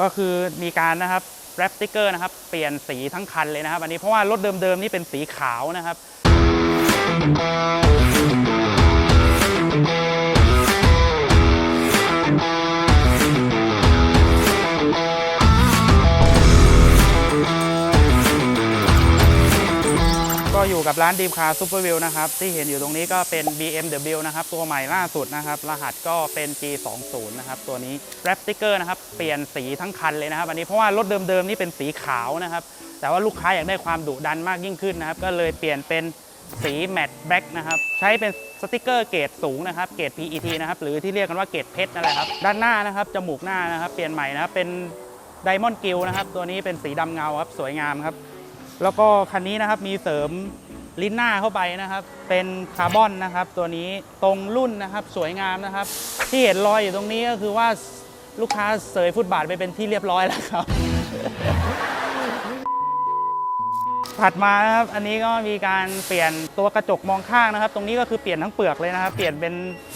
ก็คือมีการนะครับแรปสติกเกอร์นะครับ เปลี่ยนสีทั้งคันเลยนะครับ อันนี้เพราะว่ารถเดิมๆนี่เป็นสีขาวนะครับ กับร้านดีมคาซูเปอร์วิวนะครับที่เห็นอยู่ตรงนี้ก็เป็น BMW นะครับตัวใหม่ล่าสุดนะครับรหัสก็เป็น G20 นะครับตัวนี้แรปสติกเกอร์นะครับเปลี่ยนสีทั้งคันเลยนะครับอันนี้เพราะว่ารถเดิมๆนี่เป็นสีขาวนะครับแต่ว่าลูกค้าอยากได้ความดุดันมากยิ่งขึ้นนะครับก็เลยเปลี่ยนเป็นสีแมตต์แบล็กนะครับใช้เป็นสติกเกอร์เกรดสูงนะครับเกรด PET นะครับหรือที่เรียกกันว่าเกรดเพชรนั่นแหละครับด้านหน้านะครับจมูกหน้านะครับเปลี่ยนใหม่นะครับเป็นไดมอนด์กิลนะครับตัวนี้เป็นสีดำเงาครับสวยงามครับแล้วก็คันนี้นะครับมีเสริม ลิ้นหน้าเข้าไปนะครับ เป็นคาร์บอนนะครับ ตัวนี้ตรงรุ่นนะครับสวยงามนะครับ ที่เห็นรอยอยู่ตรงนี้ก็คือว่าลูกค้าเสยฟุตบาทไปเป็นที่เรียบร้อยแล้วครับ ถัดมานะครับอันนี้ก็มีการเปลี่ยนตัวกระจกมองข้างนะครับ ตรงนี้ก็คือเปลี่ยนทั้งเปลือกเลยนะครับ เปลี่ยนเป็น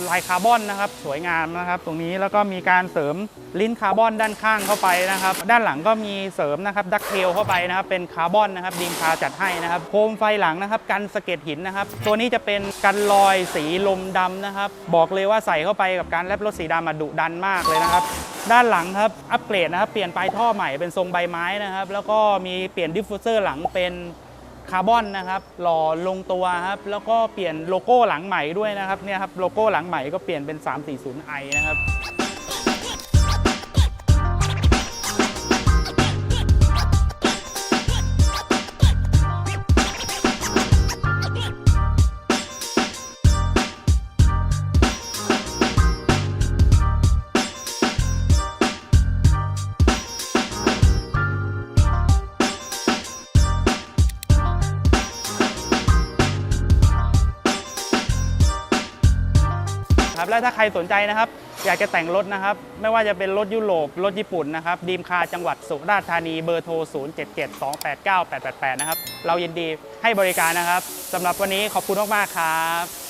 ลายคาร์บอนนะครับ สวยงามนะครับ ตรงนี้แล้วก็มีการเสริมลิ้นคาร์บอนด้านข้างเข้าไปนะครับ ด้านหลังก็มีเสริมนะครับดักเทลเข้าไปนะครับ เป็นคาร์บอนนะครับดีมคาจัดให้นะครับ โคมไฟหลังนะครับกันสะเก็ดหินนะครับ ตัวนี้จะเป็นกันรอยสีลมดำนะครับ บอกเลยว่าใส่เข้าไปกับการแลบรถสีดำมาดุดันมากเลยนะครับ ด้านหลังครับอัปเกรดนะครับ เปลี่ยนปลายท่อใหม่เป็นทรงใบไม้นะครับ แล้วก็มีเปลี่ยนดิฟฟูเซอร์หลังเป็นคาร์บอนนะครับหล่อลงตัวครับ แล้วก็เปลี่ยนโลโก้หลังใหม่ด้วยนะครับเนี่ยครับโลโก้หลังใหม่ก็เปลี่ยนเป็น 340i นะครับ ครับและถ้าใครสนใจนะครับ อยากจะแต่งรถนะครับ ไม่ว่าจะเป็นรถยุโรปรถญี่ปุ่นนะครับดีมคาจังหวัดสุราษฎร์ธานีเบอร์โทร 0772898888นะครับ เรายินดีให้บริการนะครับสำหรับวันนี้ขอบคุณมากๆครับ